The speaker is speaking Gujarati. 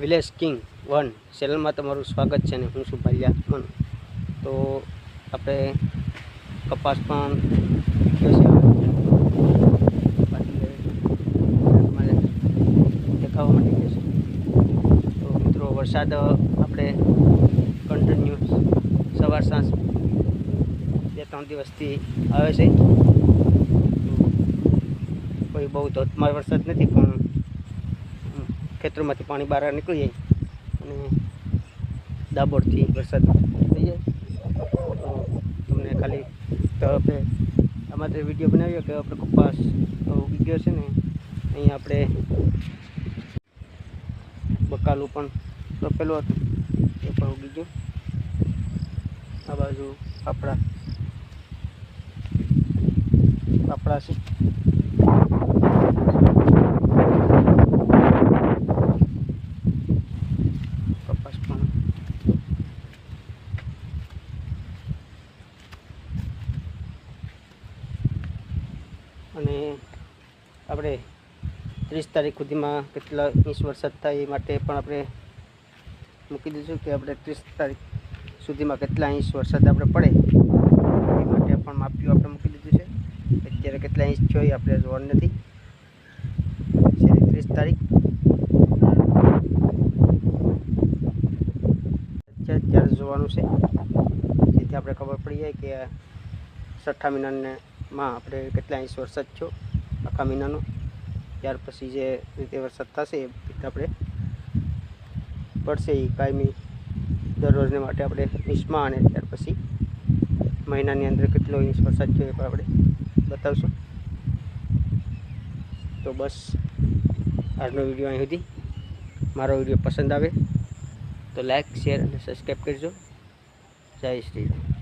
વિલેજ કિંગ વન ચેનલમાં તમારું સ્વાગત છે અને હું છું ભાલિયા મન. તો આપણે કપાસ પણ દેખાવા માટે તો મિત્રો, વરસાદ આપણે કન્ટિન્યુ સવાર સાંજ બે ત્રણ દિવસથી આવે છે. કોઈ બહુ ધોધમાર વરસાદ નથી, પણ ખેતરોમાંથી પાણી બહાર નીકળી જાય. અને દાબોડથી વરસાદ થઈ જાય. તમને ખાલી તો આપણે વીડિયો બનાવ્યો કે આપણે કપાસ ઉગી ગયો છે ને અહીંયા આપણે બકાલું પણ રોપેલું હતું. એ પણ ઉગી ગયું. આ બાજુ આપણા આપણા છે કપાસ પણ અને આપણે ત્રીસ તારીખ સુધીમાં કેટલા ઇંચ વરસાદ થાય એ માટે પણ આપણે મૂકી દીધું કે આપણે ત્રીસ તારીખ સુધીમાં કેટલા ઇંચ વરસાદ આપણે પડે એ માટે પણ માપ્યું આપણે મૂકી દીધું છે. અત્યારે કેટલા ઇંચ થયો એ આપણે જોવાનું નથી. ત્રીસ તારીખ. અત્યારે ત્યારે જોવાનું છે. જેથી આપણે ખબર પડી જાય કે છઠ્ઠા મહિનાને માં આપણે કેટલા ઇંચ વરસાદ થયો આખા મહિનાનો? ત્યાર પછી જે રીતે વરસાદ થશે એ રીતે આપણે પડશે એ કાયમી દરરોજને માટે આપણે ઇંચમાં અને ત્યાર પછી મહિનાની અંદર કેટલો ઇંચ વરસાદ થયો એ પણ આપણે બતાવશું. તો બસ, આજનો વીડિયો અહીં સુધી. મારો વીડિયો પસંદ આવે તો લાઈક શેર અને સબસ્ક્રાઈબ કરજો. જય શ્રી રામ.